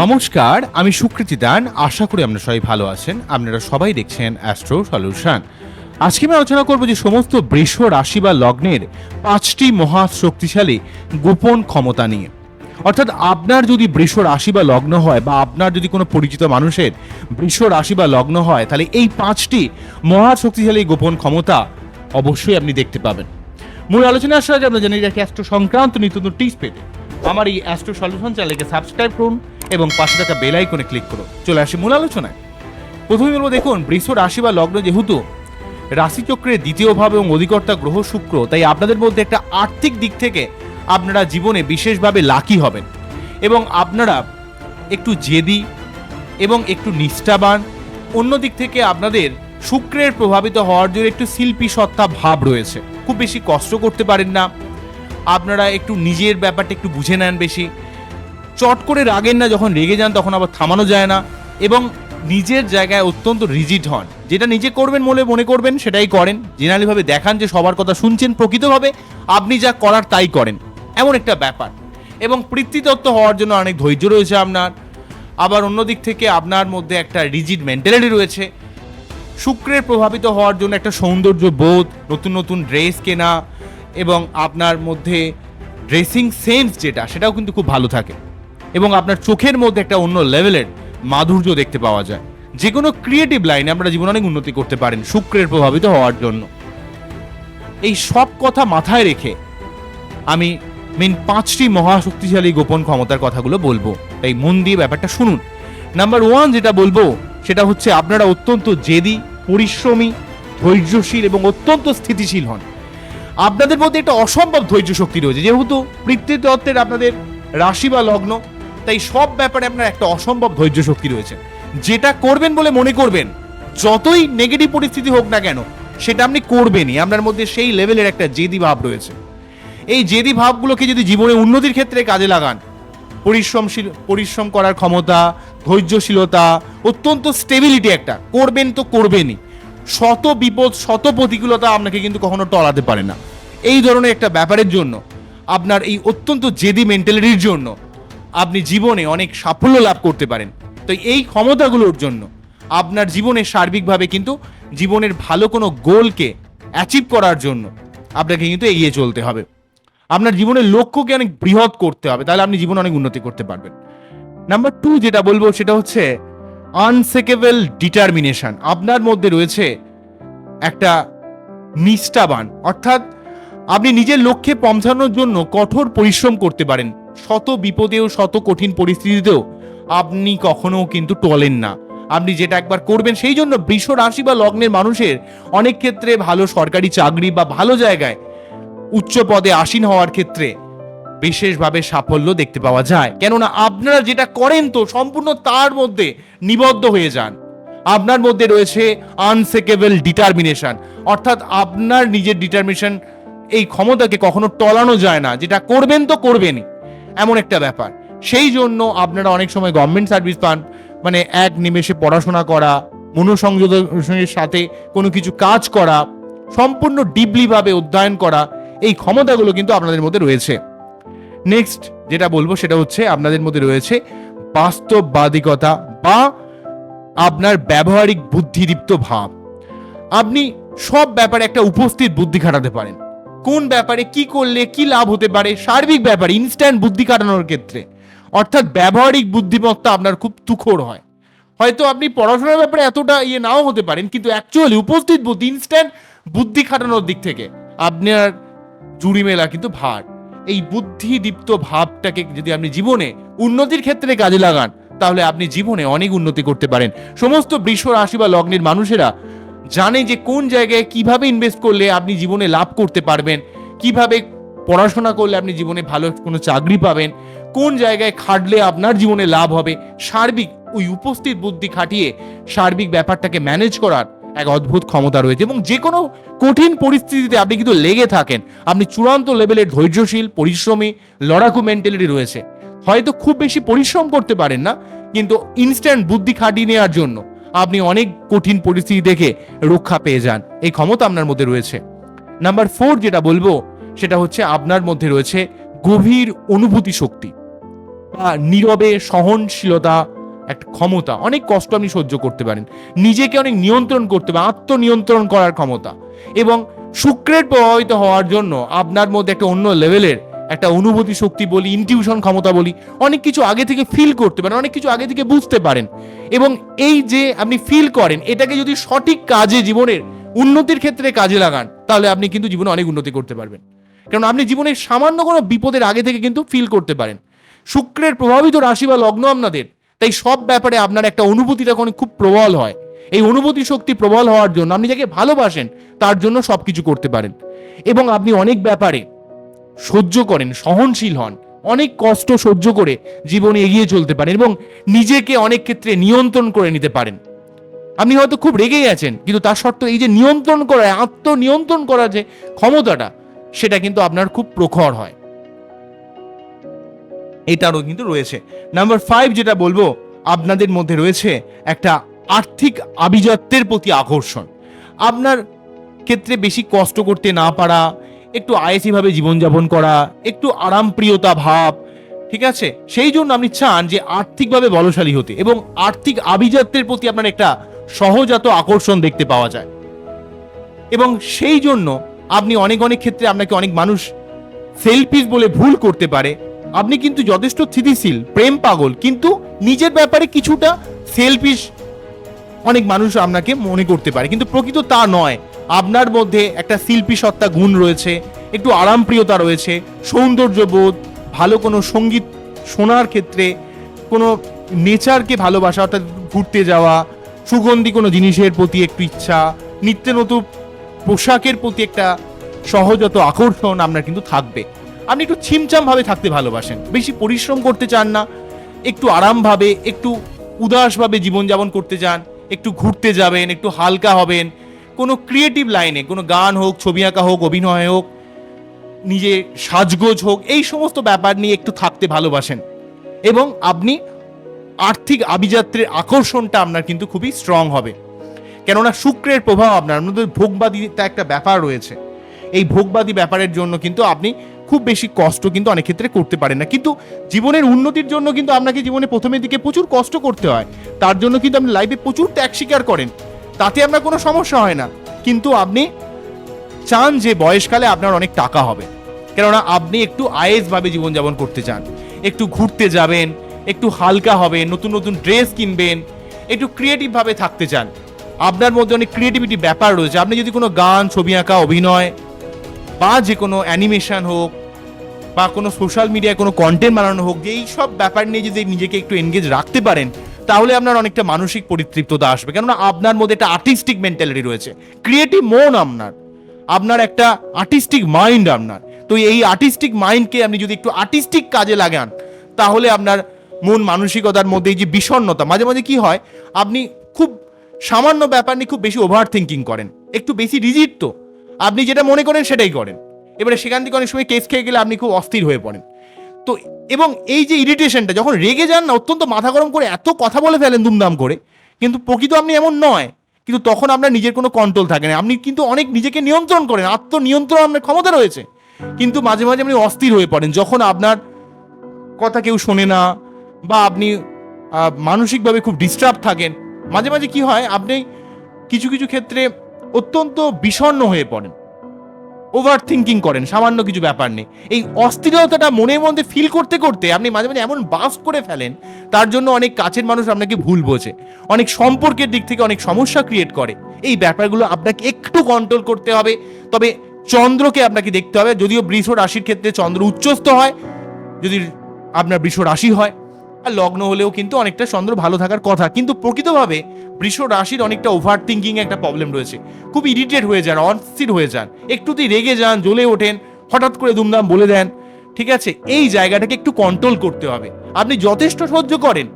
নমস্কার, আমি সুকৃতি দান। আশা করি আপনারা সবাই ভালো আছেন। আপনারা সবাই দেখছেন অ্যাস্ট্রো সলিউশন আজকে আমি আলোচনা করব যে সমস্ত বৃষ রাশি বা লগ্নের পাঁচটি মহা শক্তিশালী গোপন ক্ষমতা নিয়ে। অর্থাৎ আপনার যদি বৃষ রাশি বা লগ্ন হয় বা আপনার যদি কোনো পরিচিত মানুষের বৃষ রাশি বা লগ্ন হয়, তাহলে এই পাঁচটি মহা শক্তিশালী গোপন ক্ষমতা অবশ্যই আপনি দেখতে পাবেন। মূল আলোচনা আসার আগে আমরা জানি রাখি অ্যাস্ট্রো সংক্রান্ত নিত্য নতুন টিপস পেতে। আমার এই অ্যাস্ট্রো সলিউশন চ্যানেলকে সাবস্ক্রাইব করুন এবং পাশে থাকা বেল আইকনে ক্লিক করো। চলে আসি মূল আলোচনায়। প্রথমে বলব, দেখুন বৃষ রাশি বা লগ্ন যেহেতু রাশিচক্রের দ্বিতীয় ভাব এবং অধিকর্তা গ্রহ শুক্র, তাই আপনাদের মধ্যে একটা আর্থিক দিক থেকে আপনারা জীবনে বিশেষভাবে লাকি হবেন এবং আপনারা একটু জেদি এবং একটু নিষ্ঠাবান। অন্য দিক থেকে আপনাদের শুক্রের প্রভাবিত হওয়ার জন্য একটু শিল্পী সত্তা ভাব রয়েছে। খুব বেশি কষ্ট করতে পারেন না। আপনারা একটু নিজের ব্যাপারটা একটু বুঝে নেন বেশি। চট করে রাগেন না, যখন রেগে যান তখন আবার থামানো যায় না এবং নিজের জায়গায় অত্যন্ত রিজিড হন। যেটা নিজে করবেন বলে মনে করবেন, সেটাই করেন। জেনারেলিভাবে দেখান যে সবার কথা শুনছেন প্রকৃতভাবে, আপনি যা করার তাই করেন। এমন একটা ব্যাপার। এবং পৃথিতত্ত্ব হওয়ার জন্য অনেক ধৈর্য রয়েছে আপনার। আবার অন্য দিক থেকে আপনার মধ্যে একটা রিজিড মেন্টালিটি রয়েছে। শুক্রের প্রভাবিত হওয়ার জন্য একটা সৌন্দর্য বোধ, নতুন নতুন ড্রেস কেনা এবং আপনার মধ্যে ড্রেসিং সেন্স যেটা, সেটাও কিন্তু খুব ভালো থাকে। এবং আপনার চোখের মধ্যে একটা অন্য লেভেলের মাধুর্য দেখতে পাওয়া যায়। যে কোনো ক্রিয়েটিভ লাইনে আপনারা জীবনে অনেক উন্নতি করতে পারেন, শুক্রের প্রভাবিত হওয়ার জন্য। এই সব কথা মাথায় রেখে আমি মেন পাঁচটি মহাশক্তিশালী গোপন ক্ষমতার কথাগুলো বলব। তাই মন দিয়ে ব্যাপারটা শুনুন। নাম্বার ওয়ান যেটা বলব, সেটা হচ্ছে আপনারা অত্যন্ত জেদি, পরিশ্রমী, ধৈর্যশীল এবং অত্যন্ত স্থিতিশীল হন। আপনাদের মধ্যে একটা অসম্ভব ধৈর্য শক্তি রয়েছে। যেহেতু পৃথিবীতত্ত্বের আপনাদের রাশি বা লগ্ন তাই সব ব্যাপারে আপনার একটা অসম্ভব ধৈর্য শক্তি রয়েছে। যেটা করবেন বলে মনে করবেন, যতই নেগেটিভ পরিস্থিতি হোক না কেন, সেটা আপনি করবেনই। আপনার মধ্যে সেই লেভেলের একটা জেদি ভাব রয়েছে। এই জেদি ভাবগুলোকে যদি জীবনে উন্নতির ক্ষেত্রে কাজে লাগান, পরিশ্রমশীল, পরিশ্রম করার ক্ষমতা, ধৈর্যশীলতা, অত্যন্ত স্টেবিলিটি একটা, করবেন তো করবেনই। শত বিপদ, শত প্রতিকূলতা আপনাকে কিন্তু কখনো টলাতে পারে না। এই ধরনের একটা ব্যাপারের জন্য, আপনার এই অত্যন্ত জেদি মেন্টালিটির জন্য আপনি জীবনে অনেক সাফল্য লাভ করতে পারেন। তো এই ক্ষমতাগুলোর জন্য আপনার জীবনে সার্বিকভাবে কিন্তু জীবনের ভালো কোনো গোলকে অ্যাচিভ করার জন্য আপনাকে কিন্তু এগিয়ে চলতে হবে। আপনার জীবনের লক্ষ্যকে অনেক বৃহৎ করতে হবে, তাহলে আপনি জীবনে অনেক উন্নতি করতে পারবেন। নাম্বার টু যেটা বলব সেটা হচ্ছে আনসেকেবল ডিটারমিনেশন আপনার মধ্যে রয়েছে একটা নিষ্ঠাবান, অর্থাৎ আপনি নিজের লক্ষ্যে পৌঁছানোর জন্য কঠোর পরিশ্রম করতে পারেন। শত বিপদেও, শত কঠিন পরিস্থিতিতেও আপনি কখনো কিন্তু টলেন না। আপনি যেটা একবার করবেন, সেই জন্য বৃষ রাশি বা লগ্নের মানুষের অনেক ক্ষেত্রে ভালো সরকারি চাকরি বা ভালো জায়গায় উচ্চ পদে আসীন হওয়ার ক্ষেত্রে বিশেষভাবে সাফল্য দেখতে পাওয়া যায়। কেননা আপনারা যেটা করেন তো সম্পূর্ণ তার মধ্যে নিবদ্ধ হয়ে যান। আপনার মধ্যে রয়েছে আনসেকেবল ডিটারমিনেশন অর্থাৎ আপনার নিজের ডিটারমিনেশন এই ক্ষমতাকে কখনো টলানো যায় না। যেটা করবেন তো করবেনই। এমন একটা ব্যাপার। সেই জন্য আপনারা অনেক সময় গভর্নমেন্ট সার্ভিস পান মানে এক নিমেষে পড়াশোনা করা, মনোসংযোগের সাথে কোনো কিছু কাজ করা, সম্পূর্ণ ডিপলিভাবে অধ্যয়ন করা, এই ক্ষমতাগুলো কিন্তু আপনাদের মধ্যে রয়েছে। নেক্সট যেটা বলব সেটা হচ্ছে আপনাদের মধ্যে রয়েছে বাস্তববাদিকতা বা আপনার ব্যবহারিক বুদ্ধিদীপ্ত ভাব। আপনি সব ব্যাপারে একটা উপস্থিত বুদ্ধি খাটাতে পারেন। কোন ব্যাপারে কি করলে কি লাভ হতে পারে? সার্বিক ব্যাপারে ইনস্ট্যান্ট বুদ্ধি কাটানোর ক্ষেত্রে। অর্থাৎ ব্যবহারিক বুদ্ধিমত্তা আপনার খুব তুখোর হয়। হয়তো আপনি পড়াশোনার ব্যাপারে এতটা ইয়ে নাও হতে পারেন, কিন্তু অ্যাকচুয়ালি উপস্থিত বুদ্ধি ইনস্ট্যান্ট বুদ্ধি খাটানোর দিক থেকে আপনার জুড়ি মেলা কিন্তু ভার। এই বুদ্ধিদীপ্ত ভাবটাকে যদি আপনি জীবনে উন্নতির ক্ষেত্রে কাজে লাগান, তাহলে আপনি জীবনে অনেক উন্নতি করতে পারেন। সমস্ত বৃষ রাশি বা লগ্নের মানুষেরা জানে যে কোন জায়গায় কীভাবে ইনভেস্ট করলে আপনি জীবনে লাভ করতে পারবেন, কীভাবে পড়াশোনা করলে আপনি জীবনে ভালো কোনো চাকরি পাবেন, কোন জায়গায় খাটলে আপনার জীবনে লাভ হবে, সার্বিক ওই উপস্থিত বুদ্ধি খাটিয়ে সার্বিক ব্যাপারটাকে ম্যানেজ করার এক অদ্ভুত ক্ষমতা রয়েছে এবং যে কোনো কঠিন পরিস্থিতিতে আপনি কিন্তু লেগে থাকেন। আপনি চূড়ান্ত লেভেলের ধৈর্যশীল, পরিশ্রমী, লড়াকু মেন্টালিটি রয়েছে। হয়তো খুব বেশি পরিশ্রম করতে পারেন না, কিন্তু ইনস্ট্যান্ট বুদ্ধি খাটিয়ে নেওয়ার জন্য আপনি অনেক কঠিন পরিস্থিতি দেখে রক্ষা পেয়ে যান। এই ক্ষমতা আপনার মধ্যে রয়েছে। নাম্বার ফোর যেটা বলব, সেটা হচ্ছে আপনার মধ্যে রয়েছে গভীর অনুভূতি শক্তি বা নীরবে সহনশীলতা একটা ক্ষমতা। অনেক কষ্ট আপনি সহ্য করতে পারেন। নিজেকে অনেক নিয়ন্ত্রণ করতে পারেন আত্মনিয়ন্ত্রণ করার ক্ষমতা। এবং শুক্রের প্রভাবিত হওয়ার জন্য আপনার মধ্যে একটা অন্য লেভেলের একটা অনুভূতি শক্তি বলি ইনটিউশন ক্ষমতা বলি, অনেক কিছু আগে থেকে ফিল করতে পারেন, অনেক কিছু আগে থেকে বুঝতে পারেন। এবং এই যে আপনি ফিল করেন, এটাকে যদি সঠিক কাজে, জীবনের উন্নতির ক্ষেত্রে কাজে লাগান, তাহলে আপনি কিন্তু জীবনে অনেক উন্নতি করতে পারবেন। কারণ আপনি জীবনের সামান্য কোনো বিপদের আগে থেকে কিন্তু ফিল করতে পারেন। শুক্রের প্রভাবিত রাশি বা লগ্ন আপনাদের, তাই সব ব্যাপারে আপনার একটা অনুভূতি কোনো খুব প্রবল হয়। এই অনুভূতি শক্তি প্রবল হওয়ার জন্য আপনি যাকে ভালোবাসেন, তার জন্য সব কিছু করতে পারেন। এবং আপনি অনেক ব্যাপারে সহ্য করেন, সহনশীল হন। অনেক কষ্ট সহ্য করে জীবনে এগিয়ে চলতে পারেন এবং নিজেকে অনেক ক্ষেত্রে নিয়ন্ত্রণ করে নিতে পারেন। আপনি হয়তো খুব রেগে গেছেন কিন্তু তার সত্ত্বেও এই যে নিয়ন্ত্রণ করা, আত্মনিয়ন্ত্রণ করার যে ক্ষমতাটা, সেটা কিন্তু আপনার খুব প্রখর হয়। এটারও কিন্তু রয়েছে। নাম্বার ফাইভ যেটা বলব, আপনাদের মধ্যে রয়েছে একটা আর্থিক আভিজাত্যের প্রতি আকর্ষণ। আপনার ক্ষেত্রে বেশি কষ্ট করতে না পারা একটু আয়েসিভাবে জীবনযাপন করা, একটু আরামপ্রিয়তা ভাব, ঠিক আছে? সেই জন্য আপনি চান যে আর্থিকভাবে বলশালী হতে এবং আর্থিক আভিজাত্যের প্রতি আপনার একটা সহজাত আকর্ষণ দেখতে পাওয়া যায়। এবং সেই জন্য আপনি অনেক অনেক ক্ষেত্রে আপনাকে অনেক মানুষ সেলফিস বলে ভুল করতে পারে। আপনি কিন্তু যথেষ্ট স্থিতিশীল, প্রেম পাগল, কিন্তু নিজের ব্যাপারে কিছুটা সেলফিশ অনেক মানুষ আপনাকে মনে করতে পারে। কিন্তু প্রকৃত তা নয়। আপনার মধ্যে একটা শিল্পী সত্তা গুণ রয়েছে, একটু আরামপ্রিয়তা রয়েছে, সৌন্দর্যবোধ, ভালো কোনো সংগীত শোনার ক্ষেত্রে কোনো নেচারকে ভালোবাসা, অর্থাৎ ঘুরতে যাওয়া, সুগন্ধি কোনো জিনিসের প্রতি একটু ইচ্ছা, নিত্য নতুন পোশাকের প্রতি একটা সহজত আকর্ষণ আপনার কিন্তু থাকবে। আপনি একটু ছিমচামভাবে থাকতে ভালোবাসেন, বেশি পরিশ্রম করতে চান না, একটু আরামভাবে, একটু উদাসভাবে জীবনযাপন করতে চান, একটু ঘুরতে যাবেন, একটু হালকা হবেন কোনো ক্রিয়েটিভ লাইনে কোনো গান হোক, ছবি আঁকা হোক, অভিনয় হোক, নিজে সাজগোজ হোক, এই সমস্ত ব্যাপার নিয়ে একটু থাকতে ভালোবাসেন। এবং আপনি আর্থিক আভিজাত্যের আকর্ষণটা আপনার কিন্তু খুবই স্ট্রং হবে। কেননা শুক্রের প্রভাব আপনার মধ্যে ভোগবাদিতা একটা ব্যাপার রয়েছে। এই ভোগবাদী ব্যাপারের জন্য কিন্তু আপনি খুব বেশি কষ্ট কিন্তু অনেক ক্ষেত্রে করতে পারেন না। কিন্তু জীবনের উন্নতির জন্য কিন্তু আপনাকে জীবনে প্রথমের দিকে প্রচুর কষ্ট করতে হয়। তার জন্য কিন্তু আপনি লাইফে প্রচুর ত্যাগ স্বীকার করেন। তাতে আপনার কোনো সমস্যা হয় না। কিন্তু আপনি চান যে বয়সকালে আপনার অনেক টাকা হবে। কেননা আপনি একটু আয়েসভাবে জীবনযাপন করতে চান। একটু ঘুরতে যাবেন, একটু হালকা হবে নতুন নতুন ড্রেস কিনবেন, একটু ক্রিয়েটিভভাবে থাকতে চান। আপনার মধ্যে অনেক ক্রিয়েটিভিটি ব্যাপার রয়েছে। আপনি যদি কোনো গান, ছবি আঁকা, অভিনয় বা যে কোনো অ্যানিমেশন হোক বা কোনো সোশ্যাল মিডিয়ায় কোনো কন্টেন্ট বানানো হোক যে এই সব ব্যাপার নিয়ে যদি নিজেকে একটু এনগেজ রাখতে পারেন তাহলে আপনার অনেকটা মানসিক পরিতৃপ্ততা আসবে। কেননা আপনার মধ্যে একটা আর্টিস্টিক মেন্টালিটি রয়েছে। ক্রিয়েটিভ মন আপনার। আপনার একটা আর্টিস্টিক মাইন্ড আপনার। তো এই আর্টিস্টিক মাইন্ডকে আপনি যদি একটু আর্টিস্টিক কাজে লাগান, তাহলে আপনার মন মানসিকতার মধ্যে এই যে বিষণ্ণতা, মাঝে মাঝে কি হয়, আপনি খুব সামান্য ব্যাপার নিয়ে খুব বেশি ওভার থিঙ্কিং করেন। একটু বেশি রিজিট তো। আপনি যেটা মনে করেন সেটাই করেন। এবারে সেখান থেকে অনেক সময় কেস খেয়ে গেলে আপনি খুব অস্থির হয়ে পড়েন। তো এবং এই যে ইরিটেশনটা যখন রেগে যান না, অত্যন্ত মাথা গরম করে এত কথা বলে ফেলেন দুমদাম করে, কিন্তু প্রকৃত আপনি এমন নয়। কিন্তু তখন আপনার নিজের কোনো কন্ট্রোল থাকে না। আপনি কিন্তু অনেক নিজেকে নিয়ন্ত্রণ করেন, আত্মনিয়ন্ত্রণ আপনার ক্ষমতা রয়েছে। কিন্তু মাঝে মাঝে আপনি অস্থির হয়ে পড়েন। যখন আপনার কথা কেউ শোনে না, বা আপনি মানসিকভাবে খুব ডিস্টার্ব থাকেন, মাঝে মাঝে কি হয়, আপনি কিছু কিছু ক্ষেত্রে অত্যন্ত বিষণ্ণ হয়ে পড়েন। ওভার থিঙ্কিং করেন, সামান্য কিছু ব্যাপার নেই এই অস্থিরতাটা মনের মধ্যে ফিল করতে করতে আপনি মাঝে মাঝে এমন বাস্ট করে ফেলেন, তার জন্য অনেক কাছের মানুষ আপনাকে ভুল বোঝে। অনেক সম্পর্কের দিক থেকে অনেক সমস্যা ক্রিয়েট করে। এই ব্যাপারগুলো আপনাকে একটু কন্ট্রোল করতে হবে। তবে চন্দ্রকে আপনাকে দেখতে হবে। যদিও বৃষ রাশির ক্ষেত্রে চন্দ্র উচ্চস্থ হয়, যদি আপনার বৃষ রাশি হয় আর লগ্ন হলেও কিন্তু অনেকটা চন্দ্র ভালো থাকার কথা। কিন্তু প্রকৃতভাবে বৃষ রাশির অনেকটা ওভার থিঙ্কিং একটা প্রবলেম রয়েছে। খুব ইরিটেট হয়ে যান, অস্থির হয়ে যান। একটুতেই রেগে যান, জ্বলে ওঠেন, হঠাৎ করে দুমদাম বলে দেন। ঠিক আছে, এই জায়গাটাকে একটু কন্ট্রোল করতে হবে। আপনি যথেষ্ট সহ্য করেন।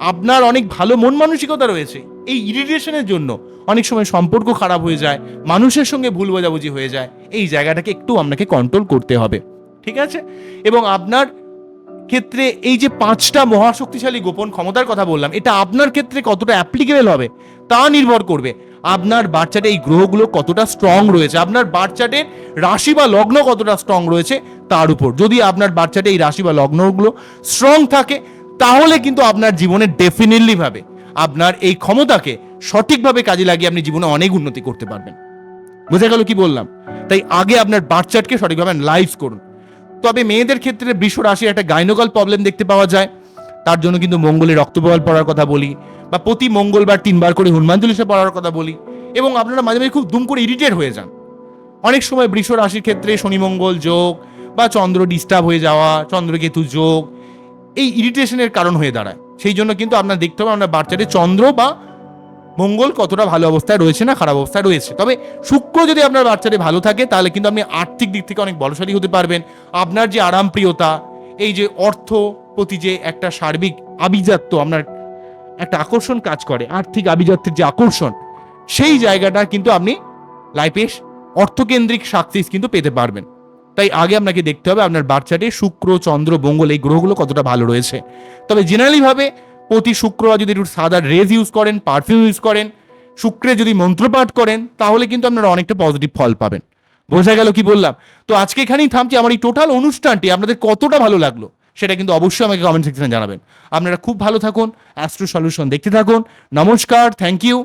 আপনার অনেক ভালো মন মানসিকতা রয়েছে। এই ইরিটেশনের জন্য অনেক সময় সম্পর্ক খারাপ হয়ে যায়, মানুষের সঙ্গে ভুল বোঝাবুঝি হয়ে যায়। এই জায়গাটাকে একটু আপনাকে কন্ট্রোল করতে হবে। ঠিক আছে? এবং আপনার ক্ষেত্রে এই যে পাঁচটা মহাশক্তিশালী গোপন ক্ষমতার কথা বললাম, এটা আপনার ক্ষেত্রে কতটা অ্যাপ্লিকেবল হবে তা নির্ভর করবে। আপনার বাচ্চাটে এই গ্রহগুলো কতটা স্ট্রং রয়েছে, আপনার বাচ্চাটের রাশি বা লগ্ন কতটা স্ট্রং রয়েছে তার উপর। যদি আপনার বাচ্চাটে এই রাশি বা লগ্নগুলো স্ট্রং থাকে, তাহলে কিন্তু আপনার জীবনে ডেফিনেটলি ভাবে আপনার এই ক্ষমতাকে সঠিকভাবে কাজে লাগিয়ে আপনি জীবনে অনেক উন্নতি করতে পারবেন। বোঝা গেল কি বললাম? তাই আগে আপনার বাচ্চাটকে সঠিকভাবে লাইভ করুন। তবে মেয়েদের ক্ষেত্রে বৃষ রাশির একটা গাইনোকাল প্রবলেম দেখতে পাওয়া যায়। তার জন্য কিন্তু মঙ্গলের রক্তপ্রবাল পড়ার কথা বলি বা প্রতি মঙ্গলবার তিনবার করে হনুমান চল্লিশা পড়ার কথা বলি এবং আপনারা মাঝে মাঝে খুব দুম করে ইরিটেট হয়ে যান। অনেক সময় বৃষ রাশির ক্ষেত্রে শনি মঙ্গল যোগ বা চন্দ্র ডিস্টার্ব হয়ে যাওয়া চন্দ্রকেতু যোগ, এই ইরিটেশনের কারণ হয়ে দাঁড়ায়। সেই জন্য কিন্তু আপনার দেখতে হবে আপনার বাচ্চাদের চন্দ্র বা মঙ্গল কতটা ভালো অবস্থায় রয়েছে না খারাপ অবস্থায় রয়েছে? তবে শুক্র যদি আপনার বাচ্চাটি ভালো থাকে, তাহলে কিন্তু আপনি আর্থিক দিক থেকে অনেক বলশালী হতে পারবেন। আপনার যে আরামপ্রিয়তা, এই যে অর্থ প্রতি যে একটা সার্বিক আভিজাত্য, আপনার একটা আকর্ষণ কাজ করে, আর্থিক আভিজাত্যের যে আকর্ষণ, সেই জায়গাটা কিন্তু আপনি লাইফে অর্থকেন্দ্রিক সাকসেস কিন্তু পেতে পারবেন। তাই আগে আপনাকে দেখতে হবে আপনার বাচ্চাটি শুক্র, চন্দ্র, মঙ্গল, এই গ্রহগুলো কতটা ভালো রয়েছে। তবে জেনারেলি ভাবে প্রতি শুক্রবার যদি একটু সাদা রেজ ইউজ করেন পারফিউম ইউজ করেন, শুক্রে যদি মন্ত্রপাঠ করেন, তাহলে কিন্তু আপনারা অনেকটা পজিটিভ ফল পাবেন। বোঝা গেল কি বললাম? তো আজকে এখানেই থামছি, আমার এই টোটাল অনুষ্ঠানটি আপনাদের কতটা ভালো লাগল সেটা কিন্তু অবশ্যই আমাকে কমেন্ট সেকশনে জানাবেন। আপনারা খুব ভালো থাকুন অ্যাস্ট্রো সলিউশন দেখতে থাকুন, নমস্কার থ্যাংক ইউ